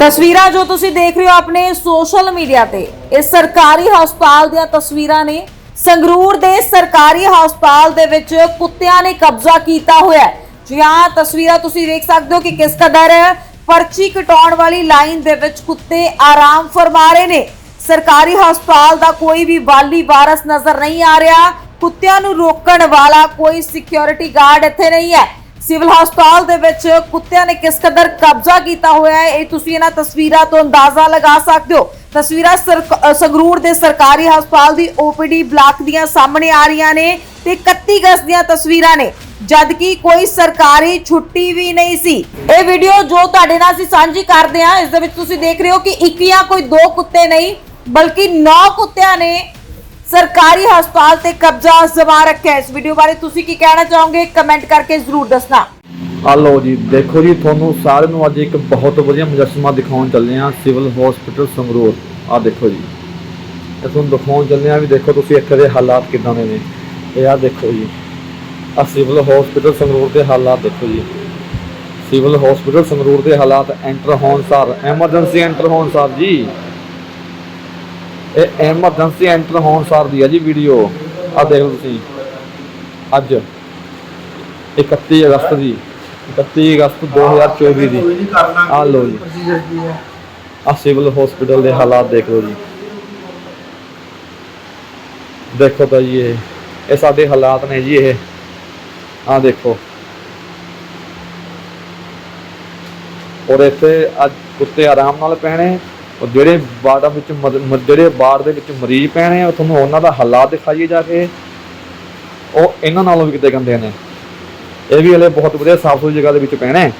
ਤਸਵੀਰਾਂ ਜੋ ਤੁਸੀਂ ਦੇਖ ਰਹੇ ਹੋ ਆਪਣੇ ਸੋਸ਼ਲ ਮੀਡੀਆ ਤੇ, ਇਹ ਸਰਕਾਰੀ ਹਸਪਤਾਲ ਦੀਆਂ ਤਸਵੀਰਾਂ ਨੇ। ਸੰਗਰੂਰ ਦੇ ਸਰਕਾਰੀ ਹਸਪਤਾਲ ਦੇ ਵਿੱਚ ਕੁੱਤਿਆਂ ਨੇ ਕਬਜ਼ਾ ਕੀਤਾ ਹੋਇਆ ਹੈ। ਜੀ ਹਾਂ, ਤਸਵੀਰਾਂ ਤੁਸੀਂ ਦੇਖ ਸਕਦੇ ਹੋ ਕਿ ਕਿਸ ਕਦਰ ਪਰਚੀ ਕਟਾਉਣ ਵਾਲੀ ਲਾਈਨ ਦੇ ਵਿੱਚ ਕੁੱਤੇ ਆਰਾਮ ਫਰਮਾ ਰਹੇ ਨੇ। ਸਰਕਾਰੀ ਹਸਪਤਾਲ ਦਾ ਕੋਈ ਵੀ ਵਾਲੀ ਵਾਰਸ ਨਜ਼ਰ ਨਹੀਂ ਆ ਰਿਹਾ। ਕੁੱਤਿਆਂ ਨੂੰ ਰੋਕਣ ਵਾਲਾ ਕੋਈ ਸਿਕਿਉਰਿਟੀ ਗਾਰਡ ਇੱਥੇ ਨਹੀਂ ਹੈ। ਸਿਵਲ ਹਸਪਤਾਲ ਦੇ ਵਿੱਚ ਕੁੱਤਿਆਂ ਨੇ ਕਿਸ ਕਦਰ ਕਬਜ਼ਾ ਕੀਤਾ ਹੋਇਆ ਹੈ, ਇਹ ਤੁਸੀਂ ਇਹਨਾਂ ਤਸਵੀਰਾਂ ਤੋਂ ਅੰਦਾਜ਼ਾ ਲਗਾ ਸਕਦੇ ਹੋ। ਤਸਵੀਰਾਂ ਸੰਗਰੂਰ ਦੇ ਸਰਕਾਰੀ ਹਸਪਤਾਲ ਦੀ ਓਪੀਡੀ ਬਲਾਕ ਦੀਆਂ ਸਾਹਮਣੇ ਆ ਰਹੀਆਂ ਨੇ ਤੇ 31 ਅਗਸਤ ਦੀਆਂ ਤਸਵੀਰਾਂ ਨੇ ਜਦ ਕਿ ਕੋਈ ਸਰਕਾਰੀ ਛੁੱਟੀ ਵੀ ਨਹੀਂ ਸੀ। ਇਹ ਵੀਡੀਓ ਜੋ ਤੁਹਾਡੇ ਨਾਲ ਅਸੀਂ ਸਾਂਝੀ ਕਰਦੇ ਹਾਂ, ਇਸ ਦੇ ਵਿੱਚ ਤੁਸੀਂ ਦੇਖ ਰਹੇ ਹੋ ਕਿ ਇੱਕ ਜਾਂ ਕੋਈ ਦੋ ਕੁੱਤੇ ਨਹੀਂ, ਬਲਕਿ 9 ਕੁੱਤਿਆਂ ਨੇ ਸਰਕਾਰੀ ਹਸਪਤਾਲ ਤੇ ਕਬਜ਼ਾ ਜਮਾ ਰੱਖਿਆ ਇਸ ਵੀਡੀਓ ਬਾਰੇ ਤੁਸੀਂ ਕੀ ਕਹਿਣਾ ਚਾਹੋਗੇ? ਕਮੈਂਟ ਕਰਕੇ ਜ਼ਰੂਰ ਦੱਸਣਾ। ਆ ਲਓ ਜੀ, ਦੇਖੋ ਜੀ, ਤੁਹਾਨੂੰ ਸਾਰਿਆਂ ਨੂੰ ਅੱਜ ਇੱਕ ਬਹੁਤ ਵਧੀਆ ਮੁਜੱਸਮਾ ਦਿਖਾਉਣ ਚੱਲੇ ਆ ਸਿਵਲ ਹਸਪੀਟਲ ਸੰਗਰੂਰ। ਆ ਦੇਖੋ ਜੀ। ਇਹ ਤੁਹਾਨੂੰ ਦਿਖਾਉਣ ਚੱਲੇ ਆ ਵੀ ਦੇਖੋ ਤੁਸੀਂ ਇੱਥੇ ਦੇ ਹਾਲਾਤ ਕਿਦਾਂ ਦੇ ਨੇ। ਇਹ ਆ ਦੇਖੋ ਜੀ। ਆ ਸਿਵਲ ਹਸਪੀਟਲ ਸੰਗਰੂਰ ਦੇ ਹਾਲਾਤ ਦੇਖੋ ਜੀ। ਸਿਵਲ ਹਸਪੀਟਲ ਸੰਗਰੂਰ ਦੇ ਹਾਲਾਤ ਐਂਟਰ ਹੋਣ ਸਾਰ ਐਮਰਜੈਂਸੀ ਐਂਟਰ ਹੋਣ ਸਾਰ ਜੀ। ਇਹ ਐਮਰਜੈਂਸੀ ਐਂਟਰ ਹੋਣ ਸਾਰ ਦੀ ਆ ਜੀ ਵੀਡੀਓ ਆ ਦੇਖ ਲਓ ਤੁਸੀਂ। ਅੱਜ। 31 ਅਗਸਤ ਦੀ। 31 ਅਗਸਤ 2024 ਦੀ। ਆ ਲਓ ਜੀ। ਆ ਸਿਵਲ ਹਸਪੀਟਲ ਦੇ ਹਾਲਾਤ ਦੇਖ ਲਓ ਜੀ। ਦੇਖੋ ਤਾਂ ਜੀ ਇਹ। ਇਹ ਸਾਡੇ ਹਾਲਾਤ ਨੇ ਜੀ ਇਹ। ਆ ਦੇਖੋ। ਔਰ ਇੱਥੇ ਅੱਜ ਕੁੱਤੇ ਆਰਾਮ ਨਾਲ ਪੈਣੇ। ਉਹ ਜਿਹੜੇ ਬਾੜਾਂ ਵਿੱਚ ਮਰ- ਮ- ਜਿਹੜੇ ਬਾੜ ਦੇ ਵਿੱਚ ਮਰੀਜ਼ ਪੈਣੇ ਆ ਤੁਹਾਨੂੰ ਉਹਨਾਂ ਦਾ ਹਾਲਾਤ ਦਿਖਾਈਏ ਜਾ ਕੇ। ਉਹ ਇਹਨਾਂ ਨਾਲੋਂ ਵੀ ਕਿਤੇ ਗੰਦੇ ਨੇ। ਇਹ ਵੀ ਹਲੇ ਬਹੁਤ ਵਧੀਆ ਸਾਫ਼ ਸੁਥਰੀ ਜਗ੍ਹਾ ਦੇ ਵਿੱਚ ਪੈਣੇ।